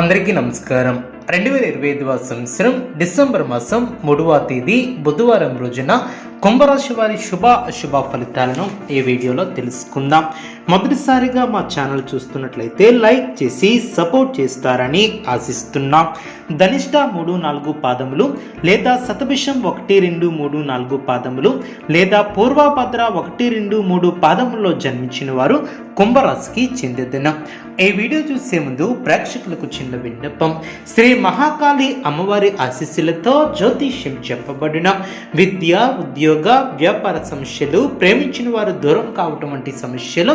అందరికీ నమస్కారం. రెండు వేల ఇరవై ఐదవ సంవత్సరం డిసెంబర్ మాసం మూడవ తేదీ బుధవారం రోజున కుంభరాశి వారి శుభ అశుభ ఫలితాలను ఈ వీడియోలో తెలుసుకుందాం. మొదటిసారిగా మా ఛానల్ చూస్తున్నట్లయితే లైక్ చేసి సపోర్ట్ చేస్తారని ఆశిస్తున్నాం. ధనిష్ట మూడు నాలుగు పాదములు లేదా శతభిషం ఒకటి రెండు మూడు నాలుగు పాదములు లేదా పూర్వభద్ర ఒకటి రెండు మూడు పాదముల్లో జన్మించిన వారు కుంభరాశికి చెందిన ఈ వీడియో చూసే ముందు ప్రేక్షకులకు చిన్న విన్నపం. శ్రీ మహాకాళి అమ్మవారి ఆశీస్సులతో జ్యోతిష్యం చెప్పబడిన విద్య ఉద్యోగ వ్యాపార సమస్యలు ప్రేమించిన వారు దూరం కావటం వంటి సమస్యలు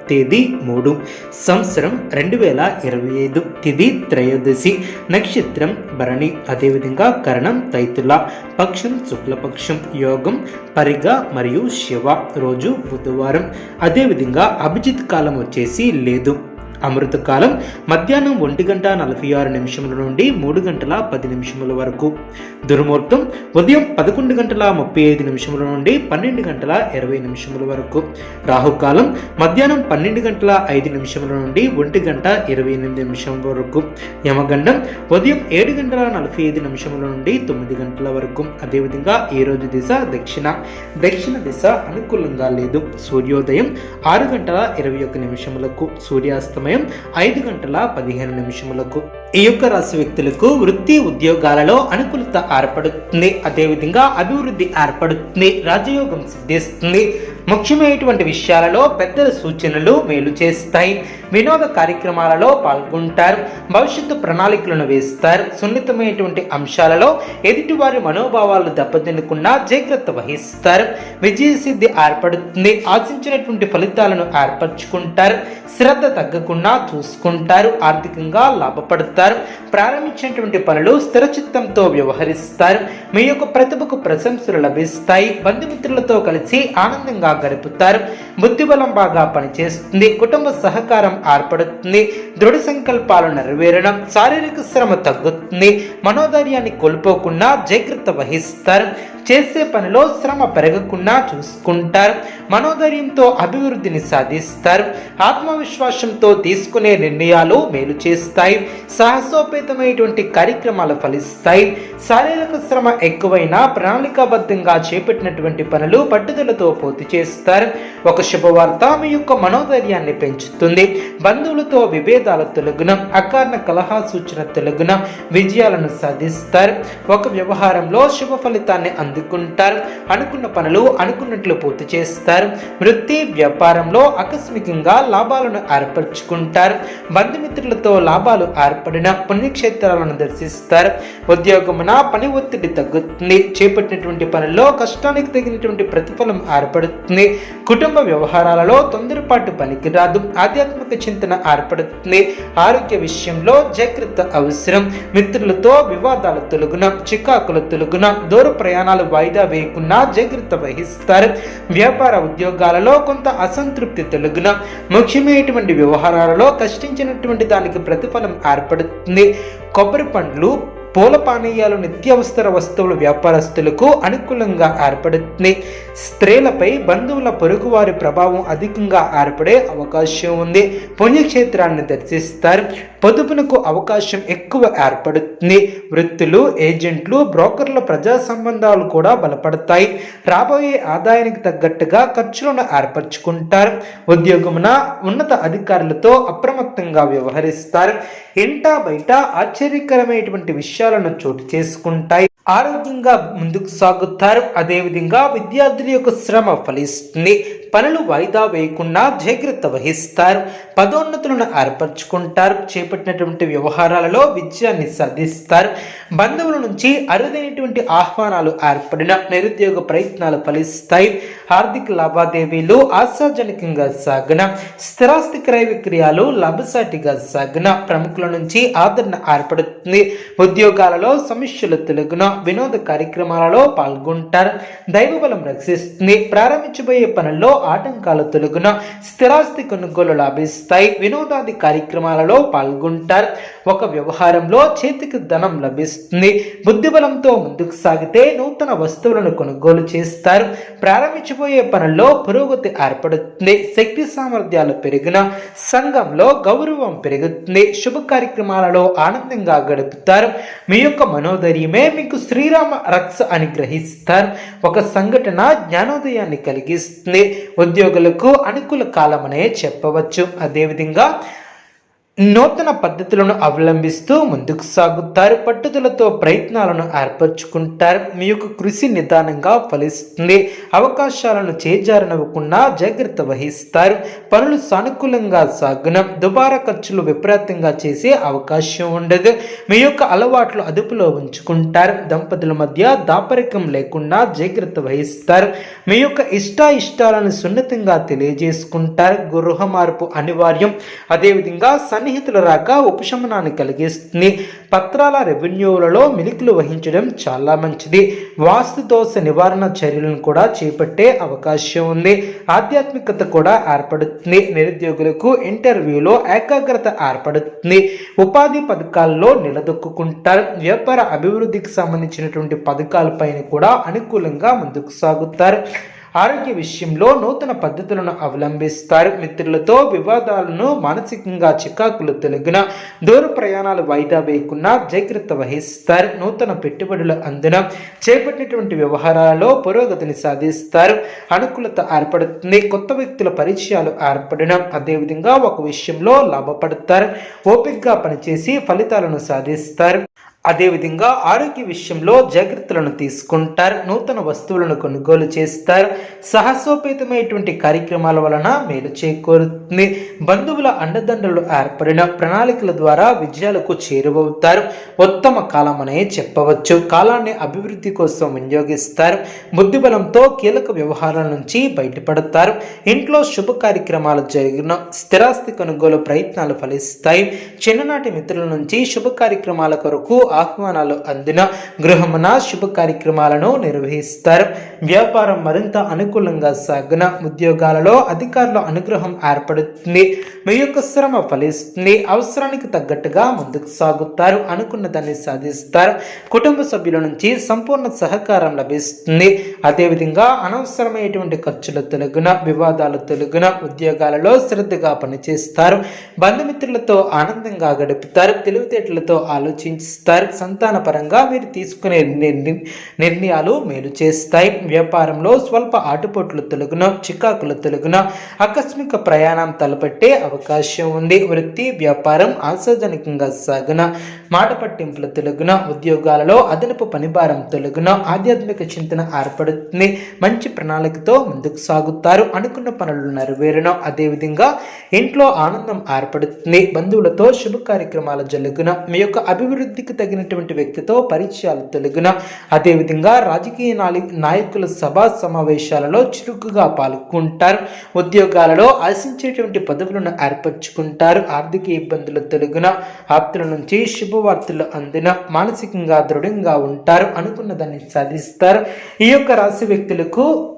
తేదీ మూడు సంవత్సరం రెండు వేల ఇరవై ఐదు తిది త్రయోదశి. నక్షత్రం భరణి అదేవిధంగా కరణం తైతుల పక్షం శుక్లపక్షం యోగం పరిగ మరియు శివ. రోజు బుధవారం. అదేవిధంగా అభిజిత్ కాలం వచ్చేసి లేదు. అమృతకాలం మధ్యాహ్నం ఒంటి గంట నలభై ఆరు నిమిషముల నుండి మూడు గంటల పది నిమిషముల వరకు. దుర్ముహూర్తం ఉదయం పదకొండు గంటల ముప్పై ఐదు నిమిషముల నుండి పన్నెండు గంటల ఇరవై నిమిషముల వరకు. రాహుకాలం మధ్యాహ్నం పన్నెండు గంటల ఐదు నిమిషముల నుండి ఒంటి గంట ఇరవై ఎనిమిది నిమిషముల వరకు. యమగండం ఉదయం ఏడు గంటల నలభై ఐదు నిమిషముల నుండి తొమ్మిది గంటల వరకు. అదేవిధంగా ఈరోజు రోజు దిశ దక్షిణ. దక్షిణ దిశ అనుకూలంగా లేదు. సూర్యోదయం ఆరు గంటల ఇరవై ఒక్క నిమిషములకు. సూర్యాస్తమయం ఐదు గంటల పదిహేను నిమిషములకు. ఈ యొక్క రాశి వ్యక్తులకు వృత్తి ఉద్యోగాలలో అనుకూలత ఏర్పడుతుంది. అదేవిధంగా అభివృద్ధి ఏర్పడుతుంది. రాజయోగం సిద్ధిస్తుంది. ముఖ్యమైనటువంటి విషయాలలో పెద్దల సూచనలు మేలు చేస్తాయి. వినోద కార్యక్రమాలలో పాల్గొంటారు. భవిష్యత్తు ప్రణాళికలను వేస్తారు. సున్నితమైనటువంటి అంశాలలో ఎదుటివారి మనోభావాలు దెబ్బతినకుండా జాగ్రత్త వహిస్తారు. విజయసిద్ధి ఏర్పడుతుంది. ఆశించినటువంటి ఫలితాలను ఏర్పరచుకుంటారు. శ్రద్ధ తగ్గకుండా చూసుకుంటారు. ఆర్థికంగా లాభపడతారు. ప్రారంభించినటువంటి పనులు స్థిరచిత్తంతో వ్యవహరిస్తారు. మీ యొక్క ప్రతిభకు ప్రశంసలు లభిస్తాయి. బంధుమిత్రులతో కలిసి ఆనందంగా గడుపుతారు. బుద్ధిబలం బాగా పనిచేస్తుంది. కుటుంబ సహకారం ఏర్పడుతుంది. దృఢ సంకల్పాలు నెరవేరడం శారీరక శ్రమ తగ్గుతుంది. మనోధైర్యాన్ని కోల్పోకుండా జాగ్రత్త వహిస్తారు. చేసే పనిలో శ్రమ పెరగకుండా చూసుకుంటారు. మనోధైర్యంతో అభివృద్ధిని సాధిస్తారు. ఆత్మవిశ్వాసంతో తీసుకునే నిర్ణయాలు మేలు చేస్తాయి. సాహసోపేతమైనటువంటి కార్యక్రమాలు ఫలిస్తాయి. శారీరక శ్రమ ఎక్కువైనా ప్రణాళికాబద్ధంగా చేపట్టినటువంటి పనులు పట్టుదలతో పూర్తి చేస్తారు ఒక శుభవార్త మీ యొక్క మనోధైర్యాన్ని పెంచుతుంది. బంధువులతో విభేదాల తొలగున. అకారణ కలహా సూచన తొలగున. విజయాలను సాధిస్తారు. ఒక వ్యవహారంలో శుభ ఫలితాన్ని అందుకుంటారు. అనుకున్న పనులు అనుకున్నట్లు పూర్తి చేస్తారు. వృత్తి వ్యాపారంలో ఆకస్మికంగా లాభాలను ఏర్పరచుకుంటారు. బంధుమిత్రులతో లాభాలు ఏర్పడిన పుణ్యక్షేత్రాలను దర్శిస్తారు. ఉద్యోగమున పని ఒత్తిడి తగ్గుతుంది. చేపట్టినటువంటి పనుల్లో కష్టానికి తగినటువంటి ప్రతిఫలం ఏర్పడుతుంది. కుటుంబ వ్యవహారాలలో తొందరపాటు పనికిరాదు. ఆధ్యాత్మిక చింతన ఏర్పడుతుంది. ఆరోగ్య విషయంలో జాగ్రత్త అవసరం. మిత్రులతో వివాదాల తొలగున చికాకుల తొలగున దూర ప్రయాణాలు వాయిదా వేయకుండా జాగ్రత్త వహిస్తారు. వ్యాపార ఉద్యోగాలలో కొంత అసంతృప్తి తొలగున ముఖ్యమైనటువంటి వ్యవహారాలలో కష్టించినటువంటి దానికి ప్రతిఫలం ఏర్పడుతుంది. కొబ్బరి పండ్లు పూల పానీయాలు నిత్యావసర వస్తువుల వ్యాపారస్తులకు అనుకూలంగా ఏర్పడుతుంది స్త్రీలపై బంధువుల పొరుగువారి ప్రభావం అధికంగా ఏర్పడే అవకాశం ఉంది. పుణ్యక్షేత్రాన్ని దర్శిస్తారు. పొదుపునకు అవకాశం ఎక్కువ ఏర్పడుతుంది. వృత్తులు ఏజెంట్లు బ్రోకర్ల ప్రజా సంబంధాలు కూడా బలపడతాయి. రాబోయే ఆదాయానికి తగ్గట్టుగా ఖర్చులను ఏర్పరచుకుంటారు. ఉద్యోగమున ఉన్నత అధికారులతో అప్రమత్తంగా వ్యవహరిస్తారు. ఇంటా బయట ఆశ్చర్యకరమైనటువంటి విషయాలను చోటు చేసుకుంటాయి. ఆరోగ్యంగా ముందుకు సాగుతారు. అదేవిధంగా విద్యార్థుల యొక్క శ్రమ ఫలిస్తుంది. పనులు వాయిదా వేయకుండా జాగ్రత్త వహిస్తారు. పదోన్నతులను ఏర్పరచుకుంటారు. చేపట్టినటువంటి వ్యవహారాలలో విజయాన్ని సాధిస్తారు. బంధువుల నుంచి అరుదైనటువంటి ఆహ్వానాలు ఏర్పడిన నిరుద్యోగ ప్రయత్నాలు ఫలిస్తాయి. ఆర్థిక లావాదేవీలు ఆశాజనకంగా సాగిన స్థిరాస్తి క్రయ విక్రయాలు లాభసాటిగా సాగిన ప్రముఖుల నుంచి ఆదరణ ఏర్పడుతుంది. ఉద్యోగాలలో సమస్యలు తెలుగున వినోద కార్యక్రమాలలో పాల్గొంటారు. దైవబలం రక్షిస్తుంది. ప్రారంభించబోయే పనుల్లో ఆటంకాలు తొలగున స్థిరాస్తి కొనుగోలు లభిస్తాయి. వినోదాది కార్యక్రమాలలో పాల్గొంటారు. ఒక వ్యవహారంలో చేతికి ధనం లభిస్తుంది. బుద్ధిబలంతో ముందుకు సాగితే నూతన వస్తువులను కొనుగోలు చేస్తారు. ప్రారంభించబోయే పనుల్లో పురోగతి ఏర్పడుతుంది. శక్తి సామర్థ్యాలు పెరిగిన సంఘంలో గౌరవం పెరుగుతుంది. శుభ కార్యక్రమాలలో ఆనందంగా గడుపుతారు. మీ యొక్క మనోధైర్యమే మీకు శ్రీరామ రక్ష అని గ్రహిస్తారు. ఒక సంఘటన జ్ఞానోదయాన్ని కలిగిస్తుంది. ఉద్యోగులకు అనుకూల కాలమనే చెప్పవచ్చు. అదేవిధంగా నూతన పద్ధతులను అవలంబిస్తూ ముందుకు సాగుతారు. పట్టుదలతో ప్రయత్నాలను ఏర్పరచుకుంటారు. మీ యొక్క కృషి నిదానంగా ఫలిస్తుంది. అవకాశాలను చేజారనివ్వకుండా జాగ్రత్త వహిస్తారు. పనులు సానుకూలంగా సాగున దుబారా ఖర్చులు విపరీతంగా చేసే అవకాశం ఉండదు. మీ యొక్క అలవాట్లు అదుపులో ఉంచుకుంటారు. దంపతుల మధ్య దాపరికం లేకుండా జాగ్రత్త వహిస్తారు. మీ యొక్క ఇష్టాయిష్టాలను సున్నితంగా తెలియజేసుకుంటారు. గృహ మార్పు అనివార్యం. అదేవిధంగా సన్నిహితుల రాక ఉపశమనాన్ని కలిగిస్తుంది పత్రాల రెవెన్యూలలో మిలికలు వహించడం చాలా మంచిది. వాస్తు దోష నివారణ చర్యలను కూడా చేపట్టే అవకాశం ఉంది. ఆధ్యాత్మికత కూడా ఏర్పడుతుంది. నిరుద్యోగులకు ఇంటర్వ్యూలో ఏకాగ్రత ఏర్పడుతుంది. ఉపాధి పథకాల్లో నిలదొక్కుంటారు వ్యాపార అభివృద్ధికి సంబంధించినటువంటి పథకాలపైన కూడా అనుకూలంగా ముందుకు సాగుతారు. ఆరోగ్య విషయంలో నూతన పద్ధతులను అవలంబిస్తారు. మిత్రులతో వివాదాలను మానసికంగా చికాకులు తొలగిన దూర ప్రయాణాలు వాయిదా వేయకుండా జాగ్రత్త వహిస్తారు. నూతన పెట్టుబడుల అందున చేపట్టినటువంటి వ్యవహారాలలో పురోగతిని సాధిస్తారు. అనుకూలత ఏర్పడుతుంది. కొత్త వ్యక్తుల పరిచయాలు ఏర్పడడం అదేవిధంగా ఒక విషయంలో లాభపడతారు. ఓపిక్గా పనిచేసి ఫలితాలను సాధిస్తారు. అదేవిధంగా ఆరోగ్య విషయంలో జాగ్రత్తలను తీసుకుంటారు నూతన వస్తువులను కొనుగోలు చేస్తారు సాహసోపేతమైనటువంటి కార్యక్రమాల వలన మేలు చేకూరుతుంది. బంధువుల అండదండలు ఏర్పడిన ప్రణాళికల ద్వారా విజయాలకు చేరువవుతారు. ఉత్తమ కాలం అనే చెప్పవచ్చు. కాలాన్ని అభివృద్ధి కోసం వినియోగిస్తారు. బుద్ధిబలంతో కీలక వ్యవహారాల నుంచి బయటపడతారు. ఇంట్లో శుభ కార్యక్రమాలు జరిగిన స్థిరాస్తి కొనుగోలు ప్రయత్నాలు ఫలిస్తాయి. చిన్ననాటి మిత్రుల నుంచి శుభ కార్యక్రమాల కొరకు ఆహ్వానాలు అందిన గృహమున శుభ కార్యక్రమాలను నిర్వహిస్తారు. వ్యాపారం మరింత అనుకూలంగా సాగిన ఉద్యోగాలలో అధికారుల అనుగ్రహం ఏర్పడుతుంది. మీ యొక్క శ్రమ ఫలిస్తుంది. అవసరానికి తగ్గట్టుగా ముందుకు సాగుతారు. అనుకున్న దాన్ని సాధిస్తారు. కుటుంబ సభ్యుల నుంచి సంపూర్ణ సహకారం లభిస్తుంది. అదేవిధంగా అనవసరమైనటువంటి ఖర్చులు తొలగిన వివాదాలు తొలగిన ఉద్యోగాలలో శ్రద్ధగా పనిచేస్తారు. బంధుమిత్రులతో ఆనందంగా గడుపుతారు. తెలివితేటలతో ఆలోచిస్తారు సంతాన పరంగా మీరు తీసుకునే నిర్ణయాలు మేలు చేస్తాయి. వ్యాపారంలో స్వల్ప ఆటుపోట్లు తొలగిన చికాకులు తొలగిన ఆకస్మిక ప్రయాణం తలపెట్టే అవకాశం ఉంది. వృత్తి వ్యాపారం ఆశాజనకంగా సాగున మాట పట్టింపుల తొలగిన ఉద్యోగాలలో అదనపు పనిభారం తొలగిన ఆధ్యాత్మిక చింతన ఏర్పడుతుంది. మంచి ప్రణాళికతో ముందుకు సాగుతారు. అనుకున్న పనులు నెరవేరడం అదేవిధంగా ఇంట్లో ఆనందం ఏర్పడుతుంది. బంధువులతో శుభ కార్యక్రమాలు జరుగున. మీ యొక్క అభివృద్ధికి తగినటువంటి వ్యక్తితో పరిచయాలు తొలగిన. అదేవిధంగా రాజకీయ నాలి- నాయకుల సభా సమావేశాలలో చురుకుగా పాల్గొంటారు. ఉద్యోగాలలో ఆశించేటువంటి పదవులను ఏర్పరచుకుంటారు. ఆర్థిక ఇబ్బందులు తొలగిన. ఆప్తుల నుంచి శుభవార్తలు అందిన. మానసికంగా దృఢంగా ఉంటారు. అనుకున్న దాన్ని సాధిస్తారు. ఈ యొక్క రాశి వ్యక్తులకు